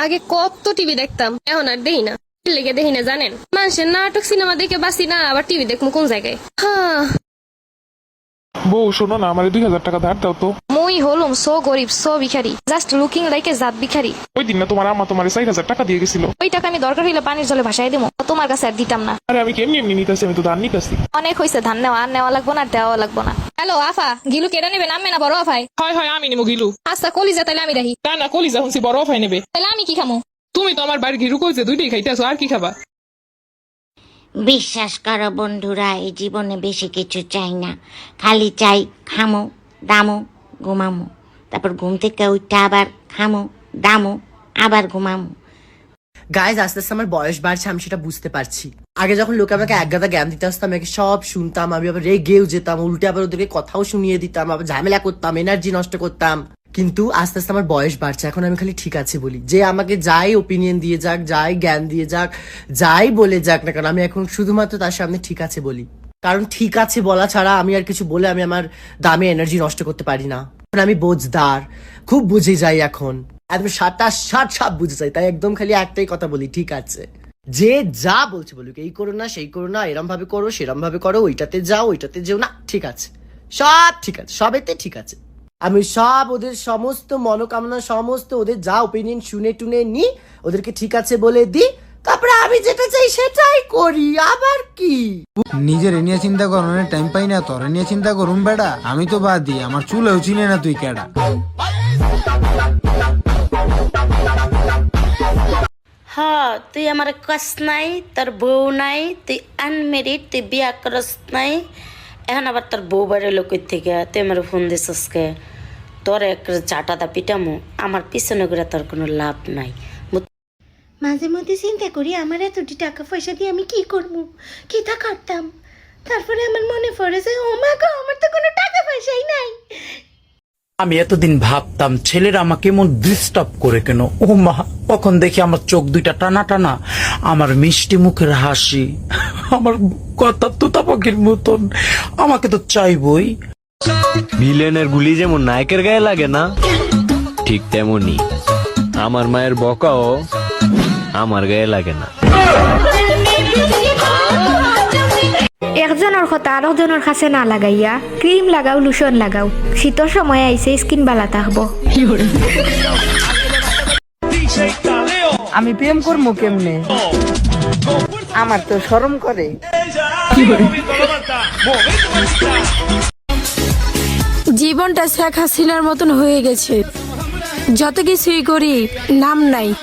আগে কত টিভি দেখতাম এখন আর দেই না। লেগে দেখি না জানেন? মানুষের নাটক সিনেমা দেখে বাসি না আবার টিভি দেখব কোন জায়গায়? হ্যাঁ বউ শোনো না আমার দুই হাজার টাকা ধার দাও তো। মই হলুম সো গরিব সো ভিখারি। জাস্ট লুকিং লাইক এ জাত ভিখারি। ওই দিন না তোমার আম্মা তোমার চার হাজার টাকা দিয়ে গেছিল। ওই টাকা আমি দরকার হইলে পানির জলে ভাসাই দিব তোমার কাছে আর দিতাম না। আরে আমি কেমনি এমনি নিতেছি আমি তো ধার নিতেছি। অনেক হয়েছে ধান নেওয়া আর নেওয়া লাগবো না দেওয়া লাগবো না। হ্যালো আফা গিলু কেটে নেবে? নামবে না বড় আফাই হয় হয় আমি নিমো গিলু। আচ্ছা কলিজা তাহলে আমি রাহি না না কলিজা হুনছি বড় অফাই নেবে। তাহলে আমি কি খামো? তুমি তো আমার বাড়ির গিরু কইছে দুইটাই খাইতেছো আর কি খাবা? বিশ্বাস করো বন্ধুরা এই জীবনে বেশি কিছু চাই না। খালি চাই খামো দামো ঘুমামো। তারপর ঘুম থেকে উঠে আবার খামো দামো আবার ঘুমামো। গাইজ আস্তে আস্তে আমার বয়স বাড়ছে, আমি সেটা বুঝতে পারছি। আগে যখন লোকে আমাকে এক গাদা জ্ঞান দিতে আসতাম আমি সব শুনতাম, আমি আবার রেগেও যেতাম, উল্টে আবার ওদেরকে কথাও শুনিয়ে দিতাম, আবার ঝামেলা করতাম এনার্জি নষ্ট করতাম। কিন্তু আস্তে আস্তে আমার বয়স বাড়ছে, এখন আমি খালি ঠিক আছে বলি। যে আমাকে যাই ওপিনিয়ন দিয়ে যাক, যাই জ্ঞান দিয়ে যাক, যাই বলে যাক না কারণ আমি এখন শুধুমাত্র তার সামনে ঠিক আছে বলি। কারণ ঠিক আছে বলা ছাড়া আমি আর কিছু বলে আমি আমার দামে এনার্জি নষ্ট করতে পারি না। আমি বোঝদার, খুব বুঝে যাই এখন। একদম সাতটা সাত সাত বুঝে চাই তাই একদম খালি একটাই কথা বলি, ঠিক আছে। যে যা বলছে বলুক, এই করো না, সেই করো না এরম ভাবে করো সেরম ভাবে করো, ওইটাতে যাও, ওইটাতে যেও না, ঠিক আছে। সব ঠিক আছে, সবেতে ঠিক আছে। আমি সব ওদের সমস্ত মনোকামনা, সমস্ত ওদের যা ওপিনিয়ন শুনে টুনে নি, ওদেরকে ঠিক আছে বলে দিই তারপরে আমি যেটা চাই সেটাই করি, আবার কি? নিজের নিয়ে চিন্তা করানোর টাইম পাই না, তোর নিয়ে চিন্তা করুম বেড়া আমি তো বাদ দিই, আমার চুলেও চিনে না তুই কেডা। হ তুই আমার কস নাই তোর বউ নাই তুই আনমেরিড তুই বিয়া করস নাই এখন আবার তোর বউ বাড়ি লোকের থেকে তুই আমার ফোন দিছস কে তোর এক চাটাটা পিটামো আমার পিছনে করে তোর কোনো লাভ নাই মাঝে মধ্যে চিন্তা করি আমার এতটি টাকা পয়সা দিয়ে আমি কি করব কি তা করতাম তারপরে আমার মনে পড়ে যে ও মা গো আমার তো কোনো টাকা পয়সাই নাই আমি এতদিন ভাবতাম, ছেলেরা আমাকে এমন ডিস্টার্ব করে কেন? ও মা, কখন দেখি আমার চোখ দুইটা টানা টানা, আমার মিষ্টি মুখের হাসি, আমার কথা তোতা পাখির মতন, আমাকে তো চাইবই। ভিলেনের গুলি যেমন নায়কের গায়ে লাগে না, ঠিক তেমনি আমার মায়ের বকাও আমার গায়ে লাগে না। একজনের কথা আরেকজনের কাছে না লাগাইয়া ক্রিম লাগাও লোশন লাগাও। শীতের সময় আইসে স্কিন বালা থাকব আমি প্রেম করব কেমনে? আমার তো শরম করে জীবনটা শেখ হাসিনার মতন হয়ে গেছে। যত কিছুই করি নাম নাই।